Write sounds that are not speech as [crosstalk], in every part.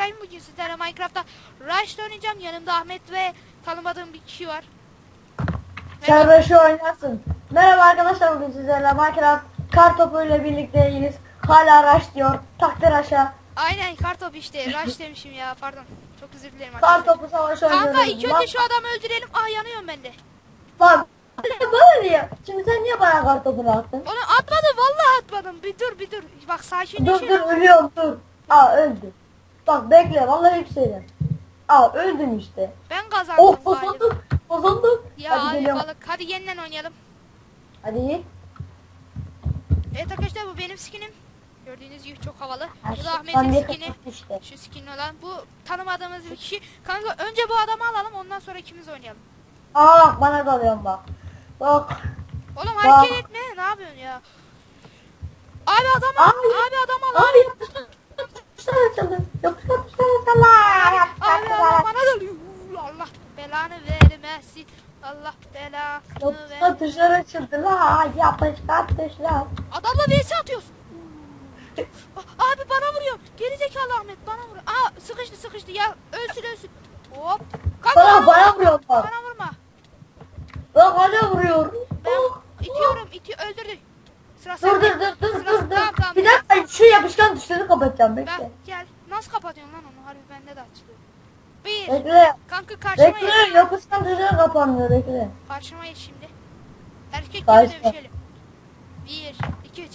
İbrahim bugün sizlerle Minecraft'ta Rush oynayacağım. Yanımda Ahmet ve tanımadığım bir kişi var. Sen Rush'ı oynarsın. Merhaba arkadaşlar bugün sizlerle Minecraft kar topu ile birlikteyiz. Hala Rush diyor. Taktı Rush'a. Aynen kartop işte. Rush demişim ya pardon. Çok özür dilerim Kar arkadaşlar. topu savaşı oynuyoruz. Kanka ilk önce şu adamı öldürelim. Ah yanıyorum ben de. Lan bana niye? Şimdi sen niye bana kar topunu attın? Onu atmadım vallahi atmadım. Bir dur bir dur. Bak. Dur dur ölüyorum dur. Aa öldü. Bak bekle vallahi yükselim. Aa öldüm işte. Ben kazandım Oh bozuldu. Bozuldu. Ya Hadi hadi balık. Hadi yeniden oynayalım. Hadi. Evet arkadaşlar bu benim skinim. Gördüğünüz gibi çok havalı. Bu da Ahmet'in skini. işte. Şu skin olan. Bu tanımadığımız bir kişi. Kanka önce bu adamı alalım ondan sonra ikimiz oynayalım. Aa bana dalıyorsun bak. Bak. Oğlum Bak. hareket etme. Ne yapıyorsun ya? Abi adam al. Abi. Abi adam al. Abi yapıştır. Yapıştır açıldı. Yapıştır yapıştır Allah. Abi adam bana dalıyor. Allah belanı vermesin. Allah belanı Yapıştır ver. tuşlar açıldı la. Yapıştır tuşlar. Adamla vs atıyorsun. Abi bana vuruyor. Geri zekalı Ahmet bana vuruyor. Aa sıkıştı sıkıştı ya ölsün ölsün. Hop. Kanka Bana bana vuruyor. Bana vurma. Hala vuruyor. Ben itiyorum iti öldürdü. Sıra Dur dur sende. dur dur Sıra- dur dur. tamam. Bir dakika şu yapışkan tuşları kapatacağım Ben bekle. gel. Nasıl kapatıyorsun lan onu? Harbi bende de açılıyor. Bir. Bekle. Kanka karşıma geç. Bekle yapışkan tuşları kapanmıyor bekle. Karşıma geç şimdi. Erkek gibi Karşıma. dövüşelim. Bir, iki, üç.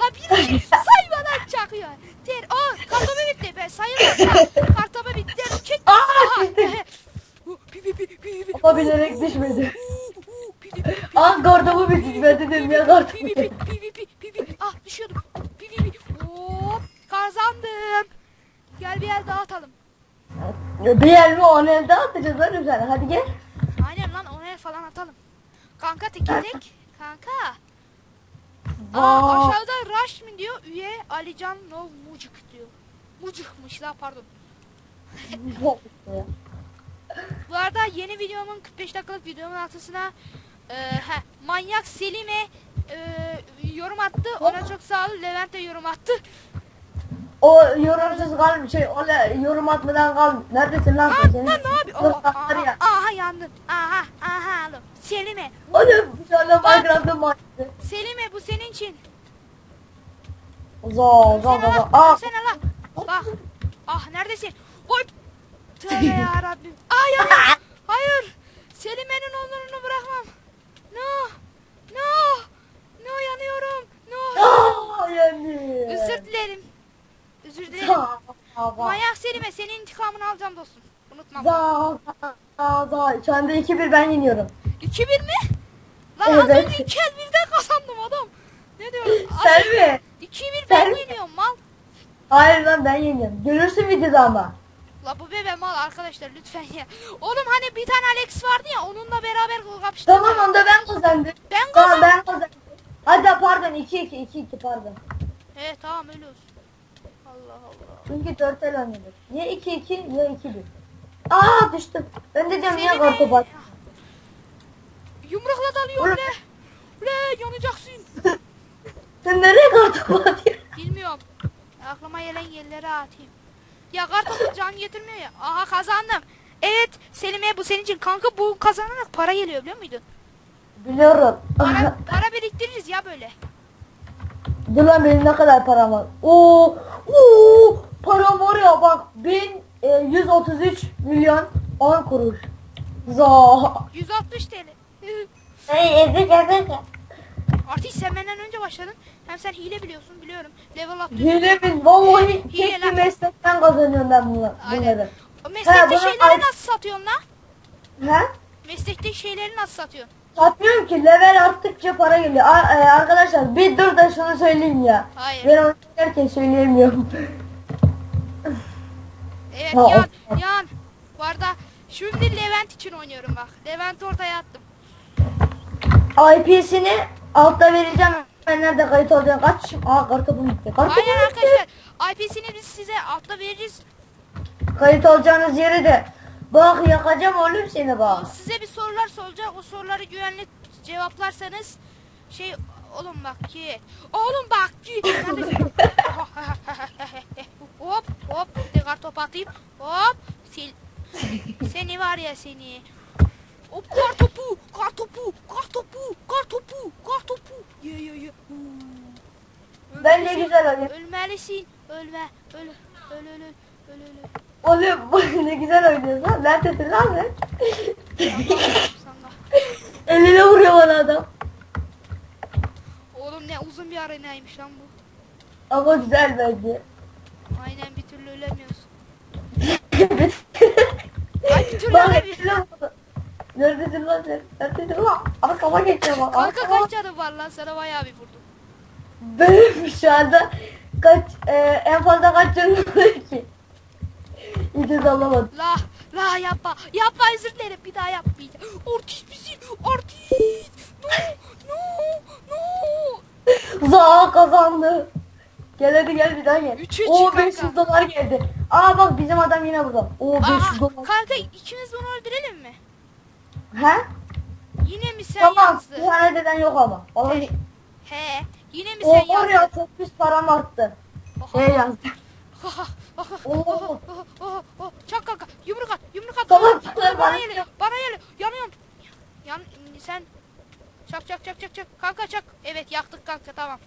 Lan bir iki [laughs] saymadan çakıyor. Der. Aa kartopu bitti. Ben sayıyorum. kartopu bitti. Çek. Aa, bitti. Ama bilerek düşmedi. Pi. Aa kartopu bitirmedi dedim ya pi. Ah düşüyordum. Hop kazandım. Gel bir el daha atalım. Bir yer mi on elde atacağız oğlum sen hadi gel. Aynen lan onu el falan atalım. Kanka tek tek. Kanka. Aa, aşağıda Rush mi diyor? Üye Alican No Mucuk diyor. Mucukmuş la pardon. Bu arada yeni videomun 45 dakikalık videomun altısına e, heh, manyak Selim'e e, yorum attı. Ona çok sağ ol. Levent de yorum attı. O yorumsuz kal şey o le- yorum atmadan kal. Neredesin lan sen? Senin lan ne yapıyor? dur, aha, ya. aha yandın. Aha aha oğlum. Selim'e. Oğlum şu anda Minecraft'ın maçtı. Selim'e bu senin için. Zo zo Dönsene zo. Aa. Dönsene lan. Bak. Ah neredesin? Oy. [laughs] Tövbe yarabbim. Ay yanıyor. Hayır. Selim'e'nin onurunu bırakmam. No. No. No yanıyorum. No. Aa yani. Özür dilerim. Özür dilerim. Manyak Selim'e senin intikamını alacağım dostum. Unutma. za za za. Şu anda 2-1 ben yeniyorum. 2-1 mi? Lan az Evet. önce 2 el birden kazandım adam. Ne diyorum? Az Sen mi? 2-1 ben yeniyorum mal. Hayır lan ben yeniyorum. Görürsün videoda ama. La bu bebe mal arkadaşlar lütfen ya. Oğlum hani bir tane Alex vardı ya onunla beraber kapıştık. Tamam onda ben kazandım. Ben Tamam kazandım. ben kazandım. Hadi pardon 2-2 2-2 pardon. He tamam öyle olsun. Allah Allah. Çünkü 4 el oynadık. Ya 2-2 ya 2-1. Aa düştüm. Ben de diyorum niye kartopu at? Yumrukla dalıyor Oğlum. le. Le yanacaksın. [laughs] Sen nereye kartopu atıyorsun? Bilmiyorum. Aklıma gelen yerlere atayım. Ya kartopu can getirmiyor ya. Aha kazandım. Evet Selim'e bu senin için. Kanka bu kazanarak para geliyor biliyor muydun? Biliyorum. Para, [laughs] para biriktiririz ya böyle. Dur lan benim ne kadar param var. Oo, oo, param var ya bak 1133 milyon 10 kuruş. Za. 160 TL. Hey ezik ezik. Artist sen benden önce başladın. Hem sen hile biliyorsun biliyorum. Level up. Hile bin vallahi Hile tek bir meslekten kazanıyorum ben bunu, bunları. O meslekte şeyleri nasıl satıyorsun lan? He? Meslekte şeyleri nasıl satıyorsun? Satmıyorum ki level arttıkça para geliyor. A- e, arkadaşlar bir dur da şunu söyleyeyim ya. Hayır. Ben oynarken söyleyemiyorum. [laughs] Evet Ha, yan o- yan. Bu arada şimdi Levent için oynuyorum bak. Levent ortaya attım. IP'sini altta vereceğim. Ben nerede kayıt olacağım? Kaç? Aa kartopum gitti. Kartopum Aynen gitti. arkadaşlar. IP'sini biz size altta veririz. Kayıt olacağınız yeri de. Bak yakacağım oğlum seni bak. Size bir sorular soracak. O soruları güvenli cevaplarsanız şey oğlum bak ki. Oğlum bak ki. Neredesin? [laughs] [laughs] hop hop. Bir de kartop top atayım. Hop. Sil. seni var ya seni. Hop kar topu, kar topu, kar topu, kar topu, kar topu. Ye ye ye. Ben de güzel oynayayım. Ölmelisin. Ölme. Öl. Öl öl öl. Öl öl. Oğlum bak ne güzel oynuyorsun lan. Neredesin lan sen? Eline vuruyor bana adam. Oğlum ne uzun bir arenaymış lan bu. Ama güzel bence. Aynen bir türlü ölemiyoruz. [laughs] Ay bir türlü vurdu. Neredesin lan sen? Neredesin lan? Arkama geçiyor bak. Kanka kaç canım var lan sana bayağı bir vurdum. Benim şu anda kaç e, en fazla kaç canım var ki? İyice sallamadım. La la yapma yapma özür dilerim bir daha yapmayacağım. Artist misin? Artist. No no no. Za kazandı. Gel hadi gel bir daha gel. Üç üç Oo kanka. 500 dolar geldi. Aa bak bizim adam yine burada. Oo 500 Aa, dolar. kanka ikimiz bunu öldürelim mi? He? Yine mi sen Tamam. yazdın? Deden yok ama. Vallahi. He. Yine mi O sen var ya yazdın? çok pis param arttı. Oha. Şey yazdı. Oha, oha, Oo. oha, oha, oha, oha. Çak kanka yumruk at yumruk at. Tamam, Bana- tamam, bana bana- geliyor bana geliyor yanıyorum. Yan sen çak çak çak çak çak kanka çak. Evet yaktık kanka tamam.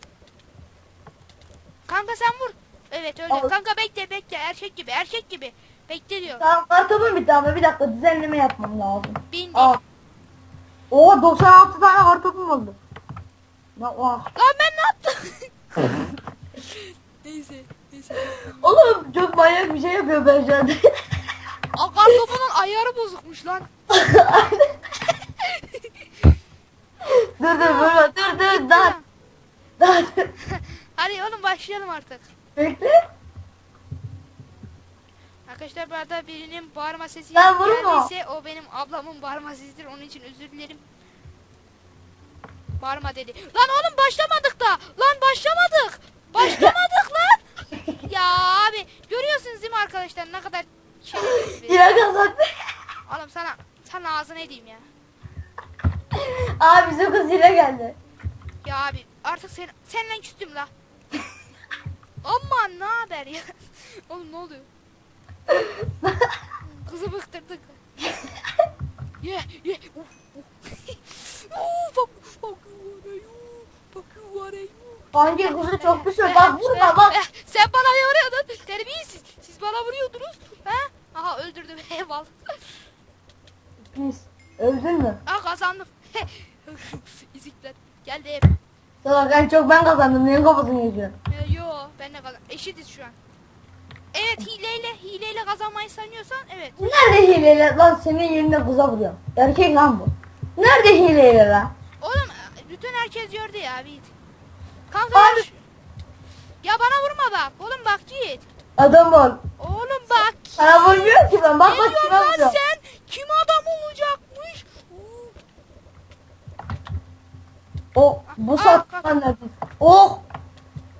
Kanka sen vur. Evet öyle. Al. Kanka bekle bekle erkek gibi erkek gibi. Bekle diyor. Tamam kartopum bitti ama bir dakika düzenleme yapmam lazım. Bindi. Aa. Oo 96 tane kartopum oldu. Ya, oh. Lan ben ne yaptım? [laughs] neyse neyse. Oğlum çok manyak bir şey yapıyor ben şu anda. Aa kartopunun ayarı bozukmuş lan. [laughs] dur dur dur dur dur [laughs] daha daha dur. Hadi oğlum başlayalım artık. Bekle. Arkadaşlar bu arada birinin bağırma sesi vurma. geldiyse o benim ablamın bağırma sesidir. Onun için özür dilerim. Bağırma dedi. Lan oğlum başlamadık da. Lan başlamadık. Başlamadık lan. [laughs] Ya abi görüyorsunuz değil mi arkadaşlar ne kadar şerefsiz [laughs] Yine kazandı. [laughs] Oğlum sana sana ağzına edeyim ya. Abi bizim kız yine geldi. Ya abi artık sen senden küstüm la. Aman ne haber ya? Oğlum ne oluyor? Kızı bıktırdık. Ye ye. Hangi kızı çok pis öyle. Bak vurma bak. Eh, Sen bana vuruyordun. Terbiyesiz. Siz bana vuruyordunuz. He? Aha öldürdüm. [laughs] Eyvallah. Pis. Öldün mü? Aa kazandım. İzikler. Geldim. Salak en çok ben kazandım. Neyin kafasını yiyeceksin? Ee, yo ben de kazan. Eşitiz şu an. Evet hileyle hileyle kazanmayı sanıyorsan evet. Nerede hileyle lan senin yerine kıza vuruyor. Erkek lan bu. Nerede hileyle lan? Oğlum bütün herkes gördü ya bir. Kanka Abi. ya bana vurma bak. Oğlum bak git. Adam ol. Oğlum bak. Sana vurmuyor ki ben. Bak bak kime lan vuruyor. sen? Kim adam olacakmış? O bu Aa, sattan nerede? Oh.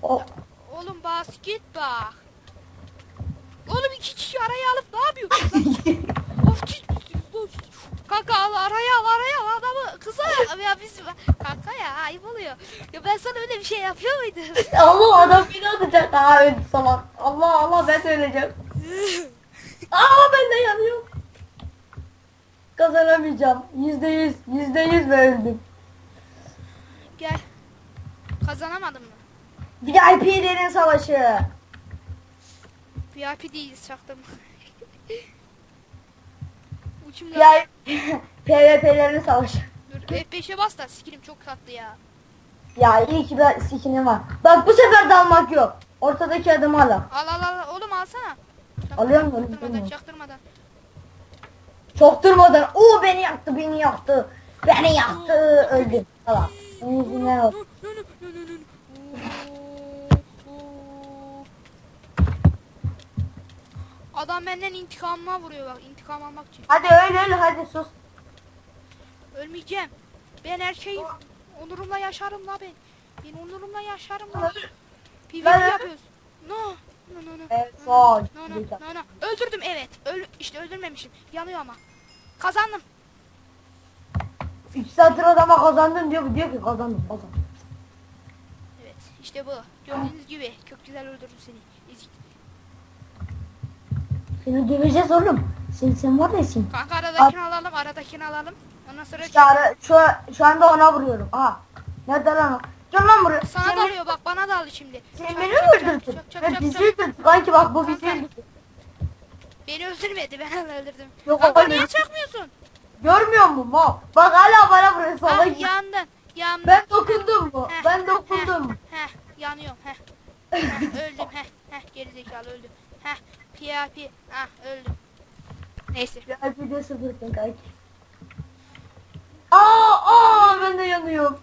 Oh. Oğlum basket bak. İki kişi araya alıp ne yapıyorsun? of lan? Kanka al araya al araya al adamı kıza ya biz kanka ya ayıp oluyor. Ya ben sana öyle bir şey yapıyor muydum? [laughs] Allah adam beni atacak. Aa öldü salak. Allah Allah ben söyleyeceğim. [laughs] Aa ben de yanıyorum. Kazanamayacağım. Yüzde yüz. Yüzde yüz ve öldüm. Gel. Kazanamadın mı? VIP'lerin savaşı. VIP değiliz çaktım. Uçum [laughs] [laughs] VIP. PvP'lerin savaşı. Dur F5'e bas da sikirim çok tatlı ya. Ya iyi ki ben sikinim var. Bak bu sefer dalmak yok. Ortadaki adımı al. Al al al oğlum alsana. Alıyorum da Çaktırmadan çaktırmadan. Çok durmadan. Oo beni yaktı beni yaktı. Beni yaktı. Öldüm. Tamam. Onun yüzünden oldu. Adam benden intikamıma vuruyor bak intikam almak için. Hadi öyle öyle hadi sus. Ölmeyeceğim. Ben erkeğim. Onurumla yaşarım la ben. Ben onurumla yaşarım la. PvP Ben- yapıyoruz. No. No no no. Evet, no, no, no, no, no. Öldürdüm evet. Öl işte öldürmemişim. Yanıyor ama. Kazandım. 3 saattir adama kazandım diyor. Diyor ki kazandım kazandım. Evet işte bu. Gördüğünüz gibi çok güzel öldürdüm seni. Seni döveceğiz oğlum. Sen, sen var ya sen. Kanka aradakini alalım aradakini alalım. Ondan sonra İşte ara, şu, şu anda ona vuruyorum. Aha. Nerede lan o? Gel lan buraya. sana Sen- dalıyor bak bana daldı şimdi. Sen Çak, beni mi çak, öldürdün? çak, çak, Ve çak, bizi çak. öldürdün. Kanki bak bu bizi Kanka. öldürdü. Beni öldürmedi ben onu öldürdüm. Yok, Kanka öyle- niye çakmıyorsun? Görmüyor musun mal? Bak hala bana sola Ah git. yandın. Yandın. Ben dokundum mu? Heh, Ben dokundum. Heh, heh yanıyorum heh. heh öldüm heh. Heh gerizekalı öldüm. Heh PRP. Ah öldüm. Neyse. Ya bir de sıfırsın kanki. Aa, aa ben de yanıyorum.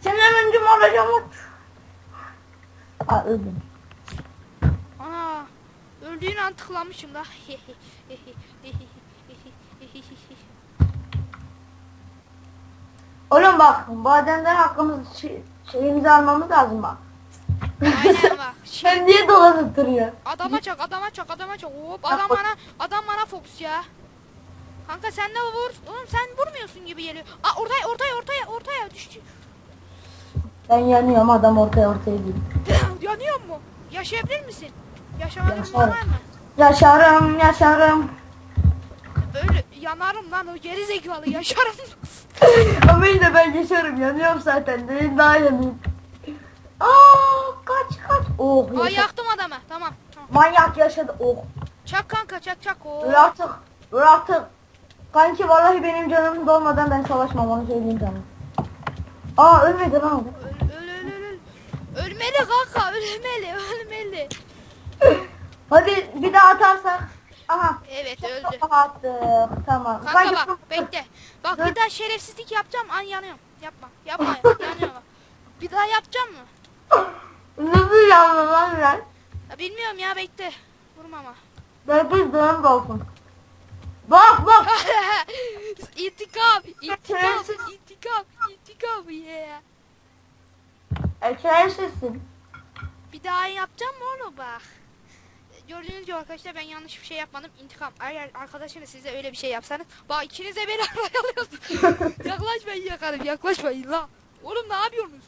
Senden önce mi olacağım? Aa öldüm. Ana. Öldüğün an tıklamışım da. Oğlum bak badenden hakkımız şey, şeyimizi almamız lazım bak. Aynen bak. Sen niye dolanıp duruyor? Adama çak, adama çak, adama çak. Hop, adam bana, adam bana fokus ya. Kanka sen de vur. Oğlum sen vurmuyorsun gibi geliyor. Aa ortaya, ortaya, ortaya, ortaya düştü. Ben yanıyorum adam ortaya ortaya değil. [clears throat] Yanıyor mu? Yaşayabilir misin? Yaşamanın Yaşarım. var mı? Yaşarım yaşarım. Öyle yanarım lan o geri zekalı yaşarım. [laughs] Ama yine ben yaşarım yanıyorum zaten. Değil daha yanayım. Aa kaç kaç. Oh Aa yaşa- yaktım adamı. Tamam. tamam. Manyak yaşadı. Oh. Çak kanka çak çak. Oo. Dur artık. Dur artık. Kanki vallahi benim canım dolmadan ben savaşmam onu söyleyeyim sana. Aa ölmedi lan o. Öl, öl, öl, öl, öl. Ölmeli kanka ölmeli [laughs] ölmeli. Hadi bir daha atarsak. Aha. Evet Çok öldü. kafa attık. Tamam. Kanka bak bekle. Bak bir daha şerefsizlik yapacağım an yanıyorum. Yapma yapma ya, yanıyor bak. Bir daha yapacağım mı? Nasıl yandın lan ben? Ya bilmiyorum ya bekle. Vurma ama. Ben bir canım dolsun. Bak bak. [laughs] intikam, intikam, intikam, intikam yeah. Şerefsizsin. Bir daha yapacağım mı oğlum bak. Gördüğünüz gibi arkadaşlar ben yanlış bir şey yapmadım. İntikam. Eğer arkadaşınız size öyle bir şey yapsanız. Bak ikiniz de beni [laughs] araya alıyorsunuz. [laughs] yaklaşmayın yakarım yaklaşmayın la. Oğlum ne yapıyorsunuz?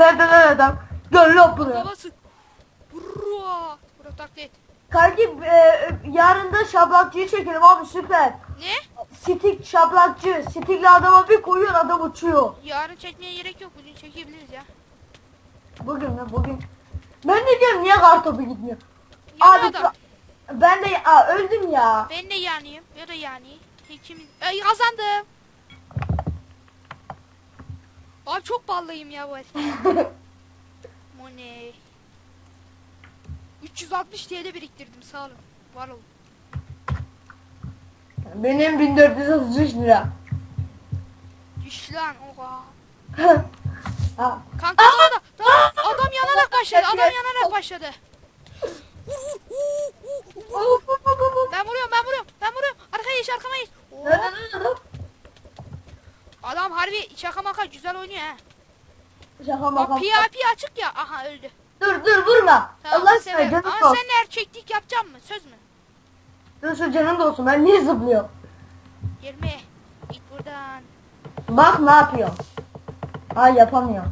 Nerede lan adam? Gel lan buraya. Babası. Burra. Burra taklit. Kanki e, yarın da şablakçıyı çekelim abi süper. Ne? Stik şablakçı. Stikle adama bir koyuyor adam uçuyor. Yarın çekmeye gerek yok. Bugün çekebiliriz ya. Bugün mü bugün? Ben de diyorum niye kartopu gitmiyor? Yanıyor Abi adam. ben de aa, öldüm ya. Ben de yanayım. Ya da yani. İkimiz. Ay kazandım. Abi çok ballıyım ya arada. Money. 360 TL biriktirdim sağ olun. Var olun. Benim 1433 lira. Düş lan oha. Ha. [laughs] Kanka daha da, daha- adam yanarak başladı. Adam yanarak başladı. Ben vuruyorum ben vuruyorum ben vuruyorum. Arkaya geç arkama geç. Adam? Harbi şaka maka güzel oynuyor ha. Şaka Bak maka. PRP açık ya. Aha öldü. Dur dur vurma. Tamam, Allah aşkına canım Ama olsun. sen erkeklik yapacak mı? Söz mü? Dur şu canım da olsun ben niye zıplıyorum? 20. Git buradan. Bak ne yapıyor. Ay yapamıyor.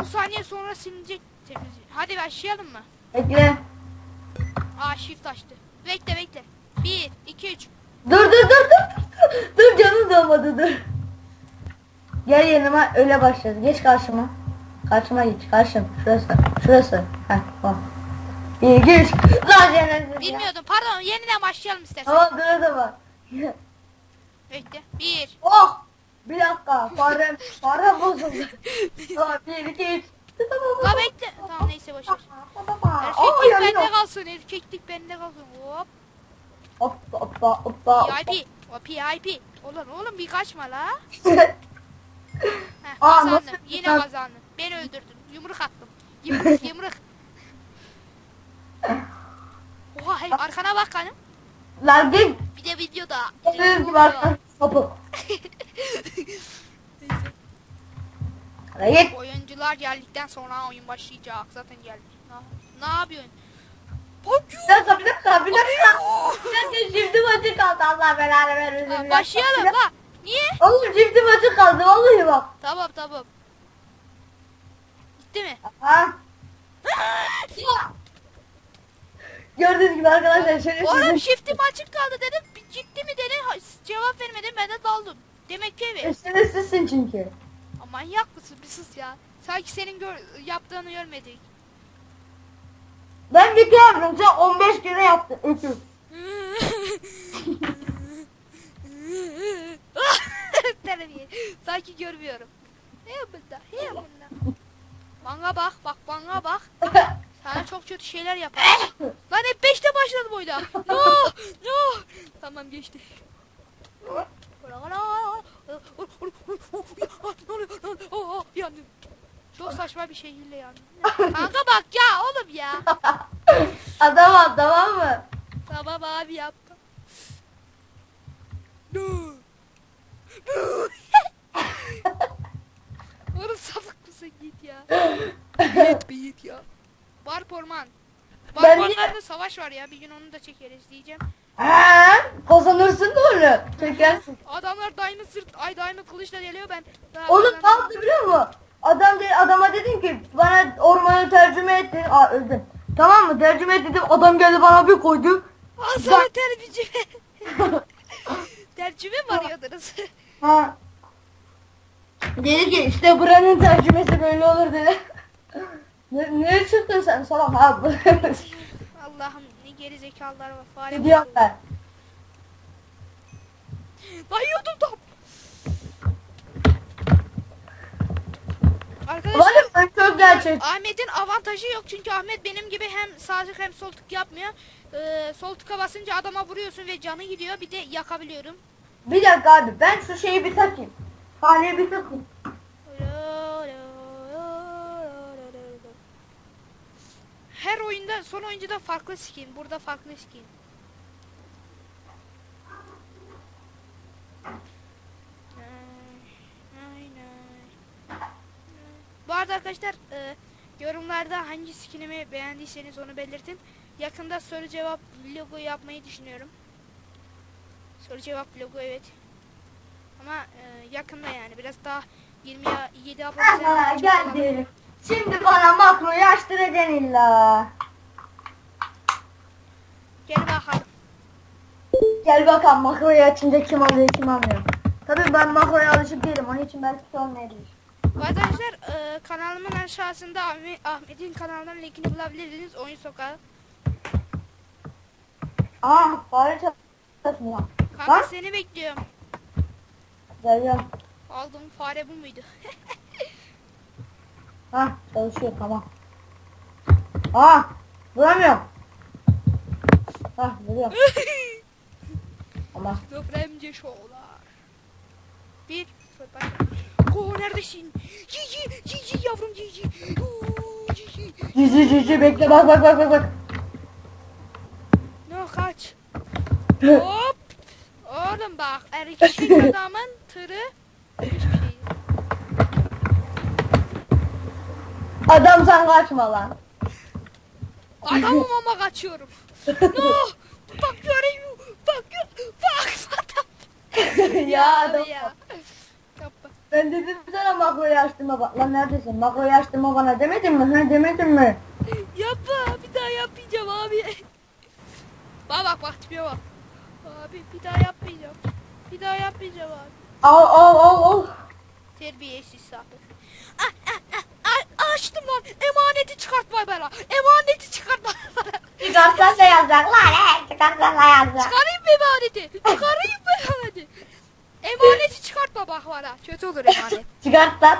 10 saniye sonra silinecek temizlik. Hadi başlayalım mı? Bekle. Aa shift açtı. Bekle bekle. 1, 2, 3. Dur dur dur dur. Dur canım dolmadı dur. Gel yanıma öyle başlarız. Geç karşıma. Karşıma geç. Karşım. Şurası. Şurası. Heh tamam. Bir geç. Lan cennet. Bilmiyordum. Pardon yeniden başlayalım istersen. Tamam dur da var. Bekle. 1. oh. Bir dakika. Farem. Farem bozuldu. Tamam bir iki üç. La bekle. Tamam neyse boşver. Erkeklik yanıyor. bende kalsın. Erkeklik bende kalsın. Hop. Hoppa hoppa hoppa. O PIP. Oğlum oğlum bir kaçma la. [laughs] Heh, Aa, kazandım. nasıl- Yine kazandım. Beni öldürdün. Yumruk attım. Yumruk [laughs] yumruk. Oha hey, arkana bak hanım. Lan gel. Bir de videoda. Gördüğünüz gibi arkadaşlar. Hoppa. Neyse. Hadi git. Oyuncular geldikten sonra oyun başlayacak. Zaten geldi. Ne, ne yapıyorsun? Bir dakika bir dakika bir dakika. Bir dakika çifti maçı kaldı Allah belanı vermesin. Bir dakika. Başlayalım Bir dakika. la. Niye? Oğlum çifti maçı kaldı vallahi bak. Tamam tamam. Gitti mi? Ha? Gördüğünüz gibi arkadaşlar şöyle Oğlum shift'im açık kaldı dedim. Gitti mi dedi. Ha, Cevap vermedim ben de daldım. Demek ki evet. üstüne çünkü. Ama manyak mısın bir sus ya. Sanki senin gör, yaptığını görmedik. Ben bir kere yaptım sen 15 kere yaptın. Öküz. [laughs] Sanki görmüyorum. He bunda, he bunda. Bana bak, bak bana bak. Sana çok kötü şeyler yapar. Lan hep beşte başladım oyuna. No, no. Tamam geçti. Oh, yandım. Çok saçma bir şekilde yandım. Kanka bak ya oğlum ya. Adam al tamam mı? Tamam abi yaptım. No. No. Oğlum sapık mısın git ya. [gasps] Git bir git ya. Barp orman. Ben ormanda savaş var ya bir gün onu da çekeriz diyeceğim. Ha, kazanırsın onu. Çekersin. [laughs] Adamlar diamond sırt ay diamond kılıçla geliyor ben. daha Oğlum ne kazanamadım. yaptı biliyor musun? Adam de, adama dedim ki bana ormanı tercüme et dedi. Aa öldüm. Tamam mı? Tercüme et dedim. Adam geldi bana bir koydu. Al sana tercüme. [laughs] tercüme mi arıyordunuz? Ha. Dedi ki işte buranın tercümesi böyle olur dedi. ne, ne çıktın sen salak ha? Allah'ım ne geri zekalılar var. Fare ne diyorum ben? Dayıyordum tam. Arkadaşlar Var ben çok gerçek. Ahmet'in avantajı yok çünkü Ahmet benim gibi hem sağ tık hem sol tık yapmıyor. Ee, sol tıka basınca adama vuruyorsun ve canı gidiyor bir de yakabiliyorum. Bir dakika abi ben şu şeyi bir takayım. Haneye bir takayım. Her oyunda son oyuncuda farklı skin. Burada farklı skin. Bu arada arkadaşlar e, yorumlarda hangi skinimi beğendiyseniz onu belirtin. Yakında soru cevap logo yapmayı düşünüyorum. Soru cevap logo evet. Ama e, yakında yani biraz daha 27 abone Aha geldi. Şimdi bana makroyu açtıracaksın illa. Gel bakalım. Gel bakalım makroyu açınca kim alıyor kim almıyor. Tabii ben makroya alışık değilim. Onun için belki de olmayabilir. Arkadaşlar e, kanalımın aşağısında Ahmet- Ahmet'in kanalının linkini bulabilirsiniz. Oyun sokağı. Aa fare çalışmıyor. Kanka Lan seni bekliyorum. Geliyorum. Aldığım fare bu muydu? [laughs] Ha çalışıyor tamam. Aa vuramıyorum. Ha vuruyorum [laughs] ama. Depremce şovlar. Bir. Oo neredesin? Cici, cici yavrum cici. Oo, cici. Cici cici bekle bak bak bak bak bak. No kaç. Hop. Oğlum bak erkek [laughs] adamın hiçbir şey. Adam sen kaçma lan. Adamım ama kaçıyorum. [laughs] No. You. Fuck you. Fuck. Adam. ya adam. ya. Yapma. Ben dedim sana makroyu açtırma bak. Lan neredesin? Makroyu açtırma bana demedin mi? Ha demedin mi? Yapma. Bir daha yapmayacağım abi. Bak bak bak tipine bak. Abi bir daha yapmayacağım. Bir daha yapmayacağım abi. Al al al al. Terbiyesiz sapık. Ah, ah, ah, ah, açtım lan. Emaneti çıkartma bana. Emaneti çıkartma bana. Çıkarsan da yazacak lan he. Çıkarsan da yazacak. Çıkarayım mı emaneti? Çıkarayım mı emaneti? Emaneti çıkartma bak bana. Kötü olur emanet. [laughs] Çıkart lan.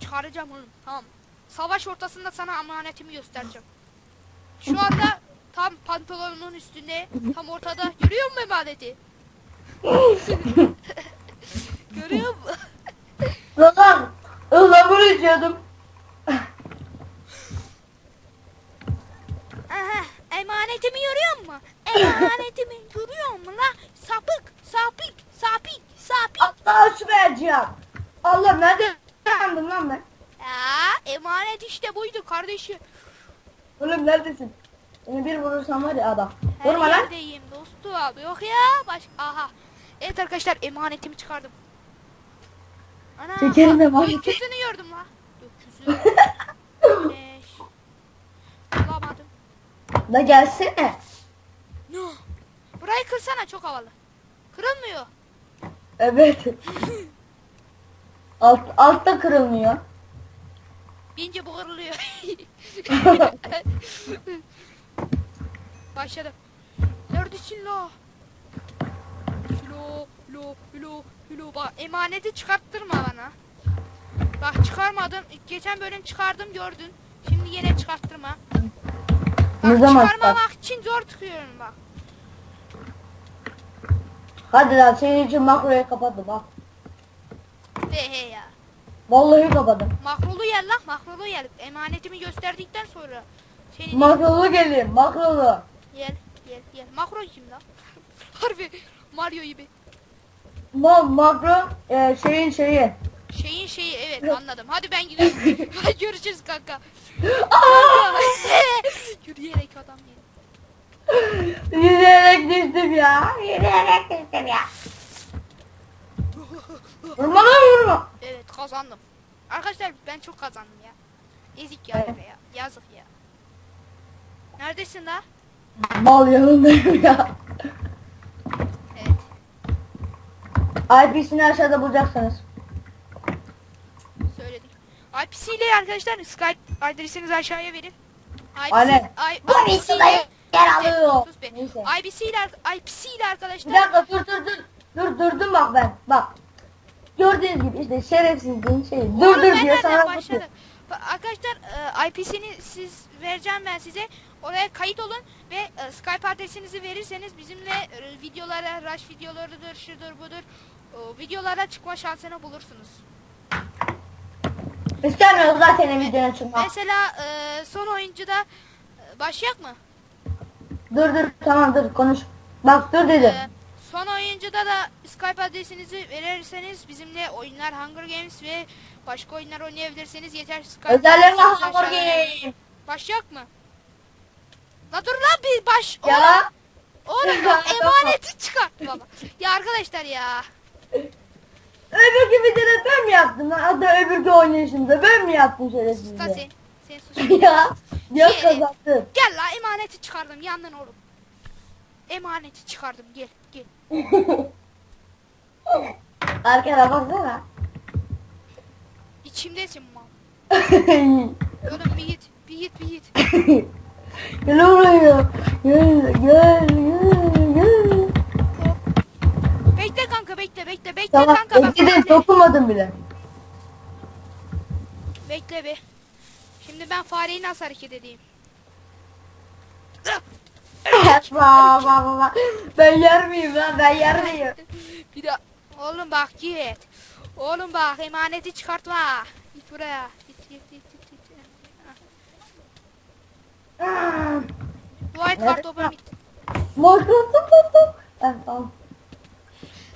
Çıkaracağım oğlum. Tamam. Savaş ortasında sana emanetimi göstereceğim. Şu anda tam pantolonumun üstünde, tam ortada. Görüyor musun emaneti? [laughs] Görüyor [laughs] musun? Lan. Ilamur içiyordum. Aha, emanetimi görüyor musun? Emanetimi [laughs] görüyor musun la? Sapık, sapık, sapık, sapık. Allah vereceğim. Allah nerede yandım lan ben? Ya emanet işte buydu kardeşim. Oğlum neredesin? Beni bir vurursam var ya adam. Her Vurma lan. yerdeyim dostum. Yok ya. Baş... Aha. Evet arkadaşlar emanetimi çıkardım. Ana. Çekerim bak, emaneti. Gökyüzünü gördüm [laughs] la. Gökyüzü. Güneş. Bulamadım. Da gelsene. No. Burayı kırsana çok havalı. Kırılmıyor. Evet. [laughs] Alt, altta kırılmıyor. Bince bu kırılıyor. [laughs] Başladım. Neredesin la? Hilo, hilo, hilo, hilo. Bak emaneti çıkarttırma bana. Bak çıkarmadın. Geçen bölüm çıkardım gördün. Şimdi yine çıkarttırma. Bak Ne zaman çıkarmamak için zor tıkıyorum bak. Hadi lan senin için makroyu kapattım bak. Be he ya. Vallahi kapadım. Makrolu yer lan makrolu yer. Emanetimi gösterdikten sonra. Senin Makrolu gelin makrolu. Yer, yer, yer. Makro kim lan? [laughs] Harbi Mario gibi. Ma makro e, şeyin şeyi. Şeyin şeyi evet anladım. Hadi ben gidiyorum. [laughs] Hadi görüşürüz kanka. Aa! [laughs] Yürüyerek adam yedim. Yürüyerek düştüm ya. Yürüyerek düştüm ya. Vurma lan vurma. Evet kazandım. Arkadaşlar ben çok kazandım ya. Ezik yani Evet. ya. Yazık ya. Neredesin la? Mal yanındayım ya. Evet. IP'sini aşağıda bulacaksınız. Söyledik. IPC ile arkadaşlar Skype adresinizi aşağıya verin. IPC. I- Bu yer alıyor. Sus be. Neyse. IPC ile IPC ile Bir arkadaşlar dakika dur dur dur. Dur durdum bak ben. Bak. Gördüğünüz gibi işte şerefsizliğin şeyi. Dur Oğlum dur ben nereden sana başladım? Arkadaşlar e, IP'sini siz vereceğim ben size. Oraya kayıt olun ve e, Skype adresinizi verirseniz bizimle e, videolara, rush videolarıdır, şudur budur o, videolara çıkma şansını bulursunuz. İstemiyoruz zaten videonun çıkmak. Mesela e, son oyuncuda e, başlayak mı? Dur dur tamam dur konuş. Bak dur dedim. E, son oyuncuda da Skype adresinizi verirseniz bizimle oyunlar Hunger Games ve başka oyunlar oynayabilirsiniz. Yeter Skype Özellikle Hunger aşağıya verin. Game. Başlayak mı? La dur lan bir baş. Oğlum, Ya. oğlum bak emaneti çıkart baba. Ya arkadaşlar ya. Öbürkü videoda ben mi yaptım lan? Hatta öbürkü oynayışımda ben mi yaptım şerefsizce? sen. Sen sus. [laughs] ya. Ya Şey- kazandım. Gel la emaneti çıkardım yandan oğlum. Emaneti çıkardım gel gel. [laughs] Arkana baksana. İçimdesin mal. Gel [laughs] Oğlum bir git bir git bir git. oraya. Gel gel gel gel. Bekle kanka bekle bekle bekle Tamam kanka bak. ekledim bekle. dokunmadım bile. Bekle be. Şimdi ben fareyi nasıl hareket edeyim? Bak bak bak bak. Ben yer miyim lan ben yer miyim? [laughs] Bir de oğlum bak git. Oğlum bak emaneti çıkartma. Git buraya. Git git git git. git. Hmm. Dua et Nerede? kartopum bitti. Makrası tuttum. Evet tamam.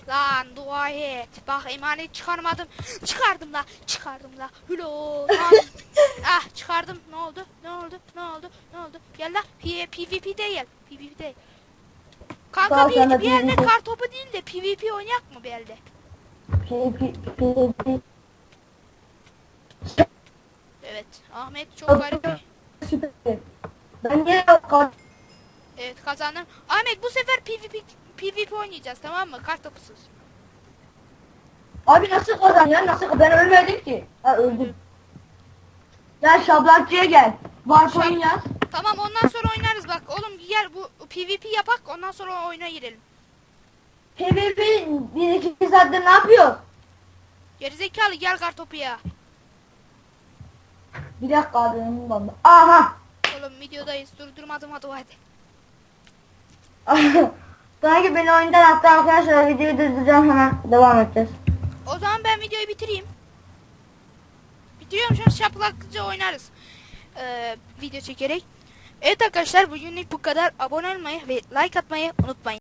Lan dua et. Bak emanet çıkarmadım. Çıkardım la. Çıkardım la. Hülo. [laughs] Ah çıkardım. Ne oldu? Ne oldu? Ne oldu? Ne oldu? Gel la. P PvP değil. PvP değil. Kanka de bir, bir elde PvP. kar topu değil de PvP oynayak mı bir elde? Pi pi. Evet. Ahmet çok garip. Ben niye kar Evet kazandım. Ahmet bu sefer PvP PvP oynayacağız tamam mı? Kar topusuz. Abi nasıl kazan ya nasıl ben ölmedim ki. Ha öldüm. Gel şablakçıya gel. Warpoint yaz. Tamam ondan sonra oynarız bak. Oğlum gel bu PvP yapak ondan sonra oyuna girelim. PvP bir iki saatte ne yapıyor? Gerizekalı gel kar topu ya. Bir dakika abi önüm bamba. Aha. Oğlum videodayız durdurmadım hadi hadi. Sanki beni oyundan attı arkadaşlar videoyu durduracağım hemen devam edeceğiz. O zaman ben videoyu bitireyim. Bitiriyorum şimdi şaplaklıca oynarız. Ee, video çekerek. Evet arkadaşlar bugünlük bu kadar. Abone olmayı ve like atmayı unutmayın.